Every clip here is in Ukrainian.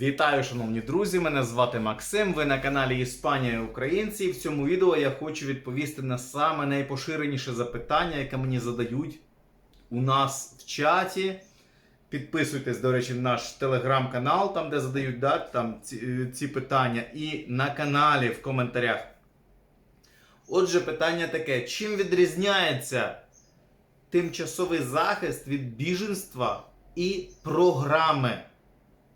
Вітаю, шановні друзі! Мене звати Максим. Ви на каналі Іспанія Українці. В цьому відео я хочу відповісти на саме найпоширеніше запитання, яке мені задають у нас в чаті. Підписуйтесь, до речі, на наш телеграм-канал, там де задають да, там, ці, е, ці питання, і на каналі в коментарях. Отже, питання таке: чим відрізняється тимчасовий захист від біженства і програми?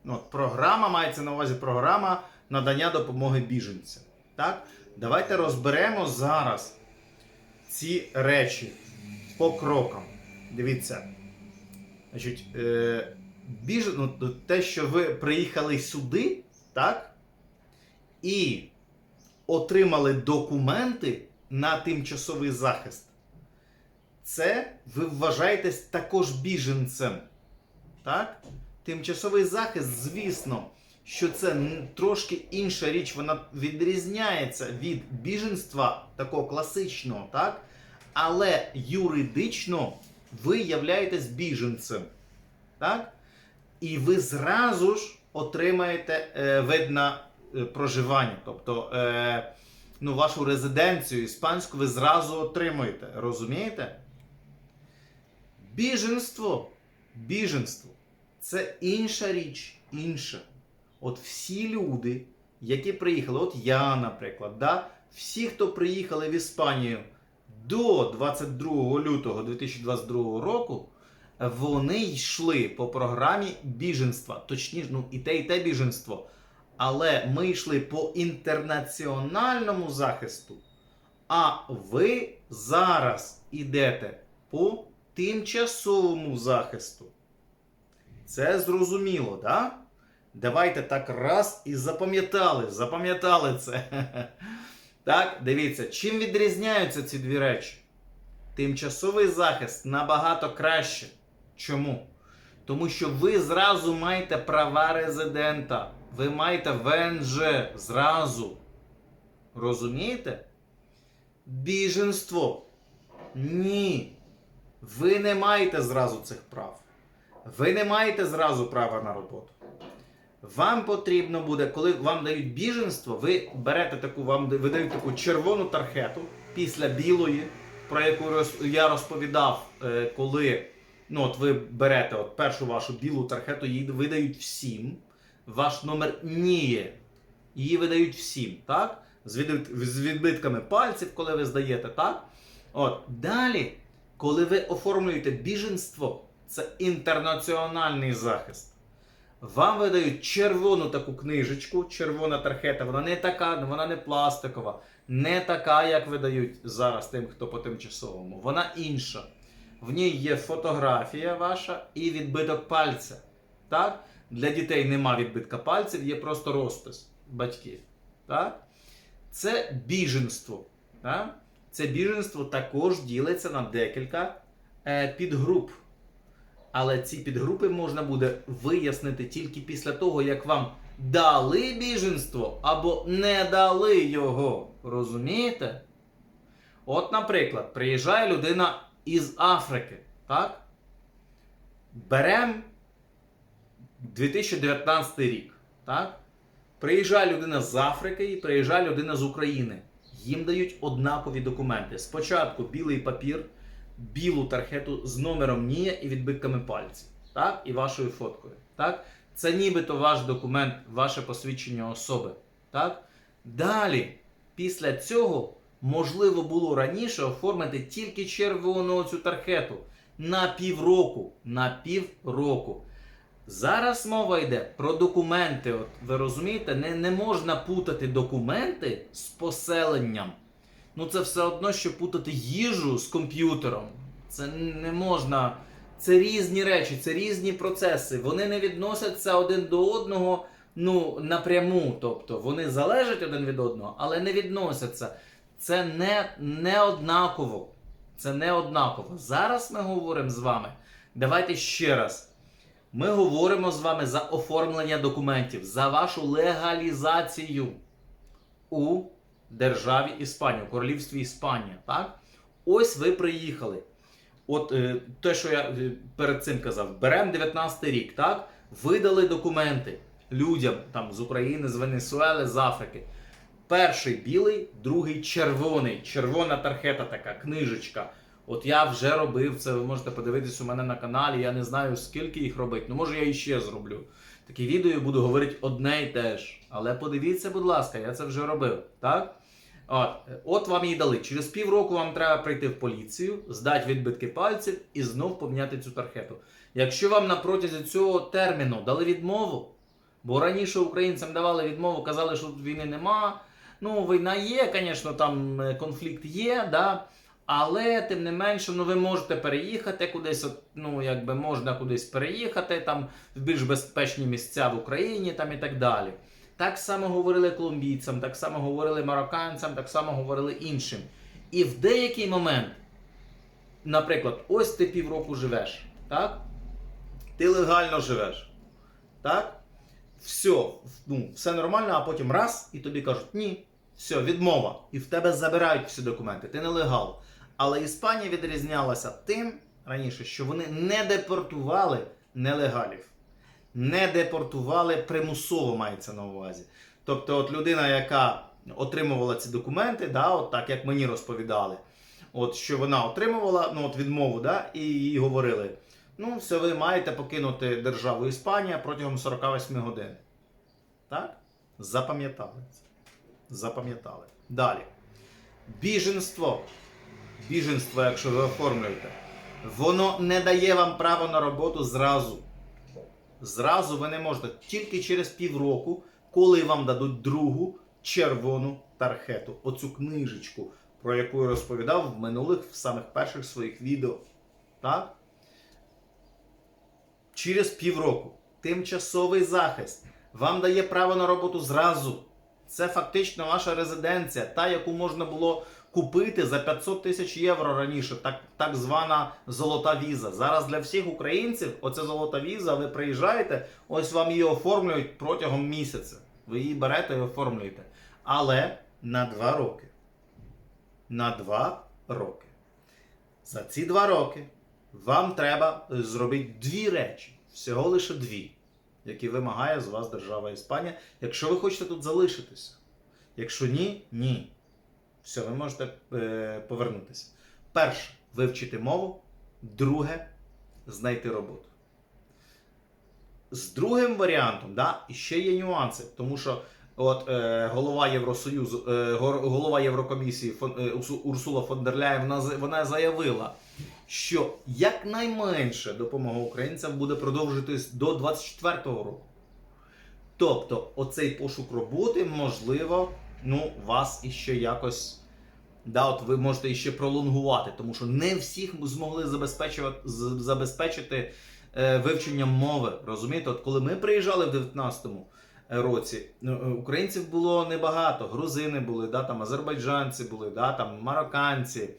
Ну, от програма мається на увазі програма надання допомоги біженцям. Так? Давайте розберемо зараз ці речі по крокам. Дивіться. Значить, е, біж... ну, те, що ви приїхали сюди, так? І отримали документи на тимчасовий захист. Це ви вважаєтесь також біженцем. Так? Тимчасовий захист, звісно, що це трошки інша річ, вона відрізняється від біженства такого класичного, так? Але юридично ви являєтесь біженцем. Так? І ви зразу ж отримаєте е, вид на е, проживання. Тобто е, ну, вашу резиденцію іспанську ви зразу отримуєте. Розумієте? Біженство. Біженство. Це інша річ, інша. От всі люди, які приїхали, от я, наприклад, да? всі, хто приїхали в Іспанію до 22 лютого 2022 року, вони йшли по програмі біженства. Точніше, ну і те, і те біженство. Але ми йшли по інтернаціональному захисту. А ви зараз ідете по тимчасовому захисту. Це зрозуміло, да? Давайте так раз і запам'ятали. Запам'ятали це. Так, дивіться, чим відрізняються ці дві речі? Тимчасовий захист набагато краще. Чому? Тому що ви зразу маєте права резидента. Ви маєте ВНЖ зразу. Розумієте? Біженство. Ні. Ви не маєте зразу цих прав. Ви не маєте зразу права на роботу. Вам потрібно буде, коли вам дають біженство, ви берете таку, вам видають таку червону тархету після білої, про яку я розповідав, е, коли ну, от ви берете от першу вашу білу тархету, її видають всім. Ваш номер НІЄ. Її видають всім, так? З відбитками пальців, коли ви здаєте, так? От. Далі, коли ви оформлюєте біженство, це інтернаціональний захист. Вам видають червону таку книжечку, червона тархета, вона не така, вона не пластикова, не така, як видають зараз тим, хто по тимчасовому. Вона інша. В ній є фотографія ваша і відбиток пальця. Так? Для дітей нема відбитка пальців, є просто розпис батьків. Так? Це біженство. Так? Це біженство також ділиться на декілька е, підгруп. Але ці підгрупи можна буде вияснити тільки після того, як вам дали біженство або не дали його. Розумієте? От, наприклад, приїжджає людина із Африки. Так? Берем 2019 рік. Так? Приїжджає людина з Африки і приїжджає людина з України. Їм дають однакові документи. Спочатку білий папір, білу тархету з номером НІЯ і відбитками пальців. Так? І вашою фоткою. Так? Це нібито ваш документ, ваше посвідчення особи. Так? Далі, після цього, можливо було раніше оформити тільки червону цю тархету на півроку. На півроку. Зараз мова йде про документи. От ви розумієте, не, не можна путати документи з поселенням. Ну це все одно, що путати їжу з комп'ютером. Це не можна. Це різні речі, це різні процеси. Вони не відносяться один до одного ну, напряму. Тобто вони залежать один від одного, але не відносяться. Це не, не однаково. Це не однаково. Зараз ми говоримо з вами. Давайте ще раз. Ми говоримо з вами за оформлення документів, за вашу легалізацію у державі Іспанія, у королівстві Іспанія. Так? Ось ви приїхали. От е, те, що я е, перед цим казав, беремо 19 рік, так? Видали документи. людям там з України, з Венесуели, з Африки. Перший білий, другий червоний. Червона тархета така, книжечка. От я вже робив це, ви можете подивитись у мене на каналі. Я не знаю, скільки їх робити. Ну, може, я іще зроблю. Такі відео буду говорити одне й те ж. Але подивіться, будь ласка, я це вже робив. Так? От, от вам її дали. Через півроку вам треба прийти в поліцію, здати відбитки пальців і знов поміняти цю тархету. Якщо вам на протязі цього терміну дали відмову, бо раніше українцям давали відмову, казали, що тут війни нема. Ну, війна є, звісно, там е, конфлікт є, да? але тим не менше, ну ви можете переїхати кудись, ну якби можна кудись переїхати там в більш безпечні місця в Україні там і так далі. Так само говорили колумбійцям, так само говорили марокканцям, так само говорили іншим. І в деякий момент, наприклад, ось ти півроку живеш, так? Ти легально живеш. Так? Все, ну, все нормально, а потім раз, і тобі кажуть, ні, все, відмова. І в тебе забирають всі документи, ти нелегал. Але Іспанія відрізнялася тим раніше, що вони не депортували нелегалів. Не депортували примусово мається на увазі. Тобто, от людина, яка отримувала ці документи, да, от так як мені розповідали, от що вона отримувала ну, от відмову, да, і їй говорили: ну, все, ви маєте покинути державу Іспанія протягом 48 годин. Так? Запам'ятали. Запам'ятали. Далі. Біженство. Біженство, якщо ви оформлюєте, воно не дає вам право на роботу зразу. Зразу ви не можете. Тільки через півроку, коли вам дадуть другу червону тархету. Оцю книжечку, про яку я розповідав в минулих, в самих перших своїх відео. Так? Через півроку. Тимчасовий захист вам дає право на роботу зразу. Це фактично ваша резиденція, та, яку можна було купити за 500 тисяч євро раніше, так, так звана золота віза. Зараз для всіх українців оце золота віза, ви приїжджаєте, ось вам її оформлюють протягом місяця. Ви її берете і оформлюєте. Але на 2 роки. На 2 роки. За ці 2 роки вам треба зробити дві речі. Всього лише дві, які вимагає з вас держава Іспанія, якщо ви хочете тут залишитися. Якщо ні, ні. Все, ви можете е, повернутися. Перше, вивчити мову. Друге, знайти роботу. З другим варіантом, да, і ще є нюанси, тому що от е, голова Євросоюзу, е, голова Єврокомісії фон, е, Урсула фон дер Ляєн, вона, вона заявила, що якнайменше допомога українцям буде продовжитись до 24-го року. Тобто, оцей пошук роботи, можливо, ну, вас іще якось. Да, от ви можете іще пролонгувати, тому що не всіх змогли забезпечувати, забезпечити е, вивченням мови. Розумієте, от коли ми приїжджали в 19-му році, ну, е, українців було небагато. Грузини були, да, там, азербайджанці були, да, там, марокканці,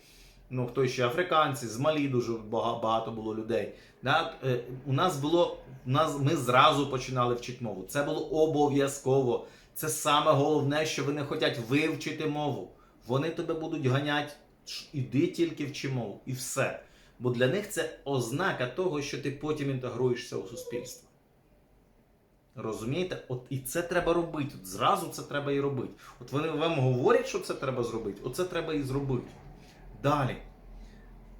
ну хто ще африканці, з Малі дуже багато було людей. Да? Е, У нас було, у нас, ми зразу починали вчити мову. Це було обов'язково. Це саме головне, що вони хочуть вивчити мову. Вони тебе будуть ганяти, іди тільки вчи мову, і все. Бо для них це ознака того, що ти потім інтегруєшся у суспільство. Розумієте? От і це треба робити. От зразу це треба і робити. От вони вам говорять, що це треба зробити, оце треба і зробити. Далі.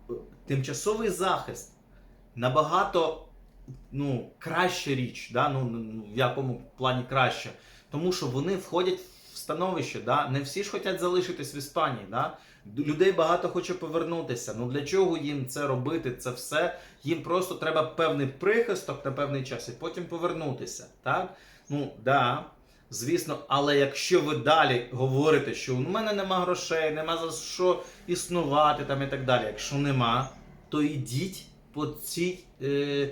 Е, Тимчасовий захист набагато ну, краща річ. Да? Ну, ну, в якому плані краще. Тому що вони входять в становище. Да? Не всі ж хочуть залишитись в Іспанії. Да? Людей багато хоче повернутися. Ну для чого їм це робити? Це все. Їм просто треба певний прихисток на певний час і потім повернутися. Так? Ну, да, звісно, але якщо ви далі говорите, що у мене нема грошей, нема за що існувати там і так далі. Якщо нема, то йдіть по цій е,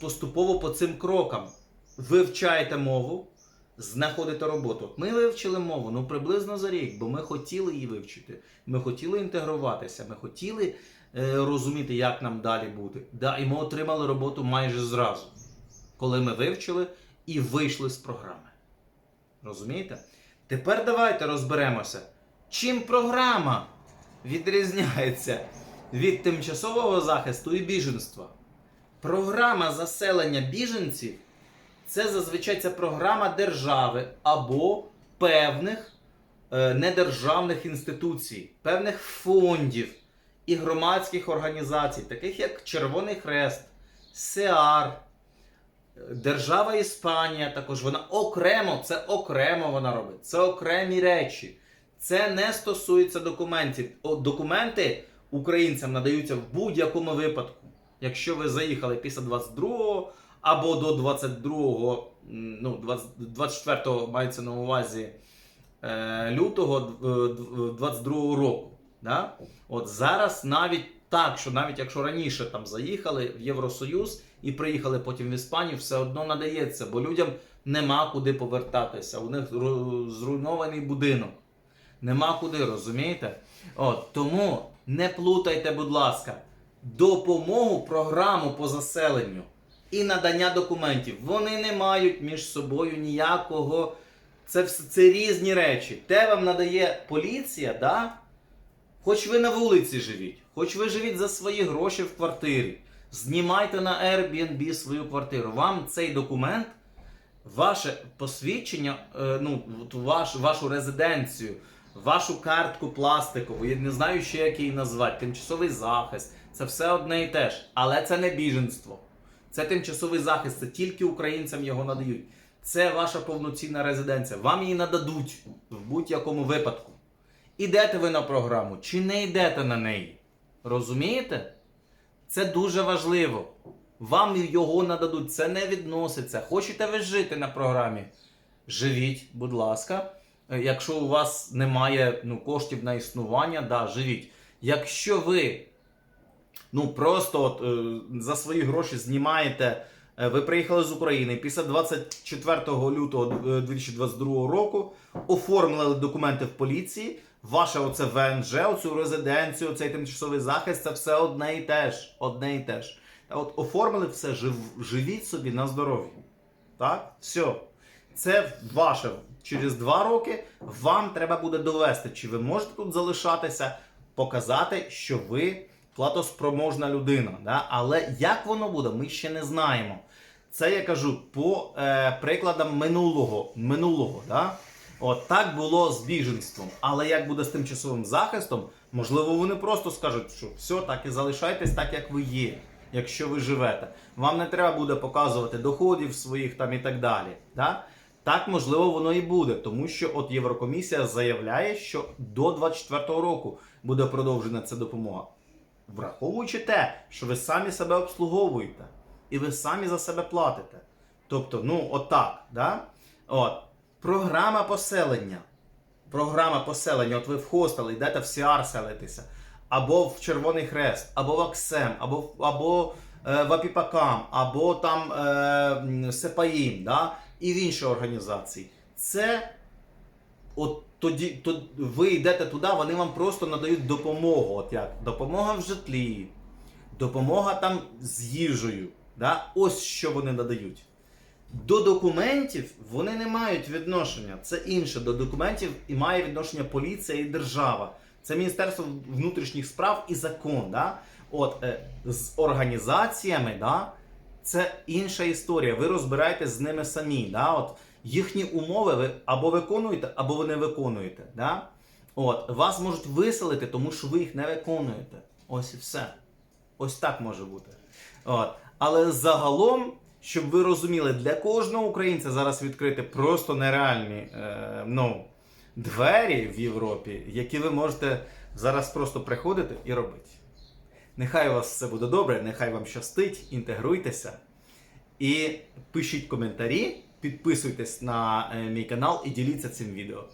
поступово по цим крокам. Вивчайте мову, знаходите роботу. Ми вивчили мову ну приблизно за рік, бо ми хотіли її вивчити. Ми хотіли інтегруватися, ми хотіли е, розуміти, як нам далі бути. Да, і ми отримали роботу майже зразу, коли ми вивчили і вийшли з програми. Розумієте? Тепер давайте розберемося, чим програма відрізняється від тимчасового захисту і біженства. Програма заселення біженців Це зазвичай це програма держави або певних е, недержавних інституцій, певних фондів і громадських організацій, таких як Червоний Хрест, СЕАР, Держава Іспанія, також вона окремо, це окремо вона робить. Це окремі речі. Це не стосується документів. О, документи українцям надаються в будь-якому випадку. Якщо ви заїхали після 22-го або до 22-го, ну, 20 24-го мається на увазі е, лютого д- е, 22-го року. Да? От зараз навіть так, що навіть якщо раніше там заїхали в Євросоюз і приїхали потім в Іспанію, все одно надається, бо людям нема куди повертатися. У них зруйнований будинок. Нема куди, розумієте? От, тому не плутайте, будь ласка, допомогу, програму по заселенню і надання документів. Вони не мають між собою ніякого. Це, це різні речі. Те вам надає поліція, да? Хоч ви на вулиці живіть, хоч ви живіть за свої гроші в квартирі, знімайте на Airbnb свою квартиру. Вам цей документ, ваше посвідчення, е, ну, ваш, вашу резиденцію, вашу картку пластикову, я не знаю ще як її назвати, тимчасовий захист. Це все одне і те ж. Але це не біженство. Це тимчасовий захист, це тільки українцям його надають. Це ваша повноцінна резиденція. Вам її нададуть в будь-якому випадку. Ідете ви на програму чи не йдете на неї? Розумієте? Це дуже важливо. Вам його нададуть, це не відноситься. Хочете ви жити на програмі? Живіть, будь ласка. Е, Якщо у вас немає ну, коштів на існування, да, живіть. Якщо ви ну, просто от, е, за свої гроші знімаєте, е, ви приїхали з України після 24 лютого е, 2022 року, оформили документи в поліції, ваше оце ВНЖ, оцю резиденцію, цей тимчасовий захист, це все одне і те ж. Одне і те ж. От оформили все, жив, живіть собі на здоров'я. Так? Все. Це ваше. Через два роки вам треба буде довести, чи ви можете тут залишатися, показати, що ви платоспроможна людина. Да? Але як воно буде, ми ще не знаємо. Це я кажу по е, прикладам минулого. минулого да? От так було з біженством. Але як буде з тимчасовим захистом, можливо, вони просто скажуть, що все, так і залишайтесь так, як ви є, якщо ви живете. Вам не треба буде показувати доходів своїх там і так далі. Да? Так, можливо, воно і буде, тому що от Єврокомісія заявляє, що до 24-го року буде продовжена ця допомога. Враховуючи те, що ви самі себе обслуговуєте і ви самі за себе платите. Тобто, ну, отак, да? От. Програма поселення. Програма поселення, от ви в хостел йдете в Сіар селитися, або в Червоний Хрест, або в Аксем, або, або е, в Апіпакам, або там е, Сепаїм, да? і в інші організації. Це от тоді то ви йдете туди, вони вам просто надають допомогу. От як допомога в житлі, допомога там з їжею. Да? Ось що вони надають. До документів вони не мають відношення. Це інше. До документів і має відношення поліція і держава. Це Міністерство внутрішніх справ і закон. Да? От, е, з організаціями, да? це інша історія. Ви розбираєтесь з ними самі. Да? От, їхні умови ви або виконуєте, або ви не виконуєте. Да? От, вас можуть виселити, тому що ви їх не виконуєте. Ось і все. Ось так може бути. От. Але загалом, щоб ви розуміли, для кожного українця зараз відкрити просто нереальні е, ну, двері в Європі, які ви можете зараз просто приходити і робити. Нехай у вас все буде добре, нехай вам щастить, інтегруйтеся і пишіть коментарі, підписуйтесь на е, мій канал і діліться цим відео.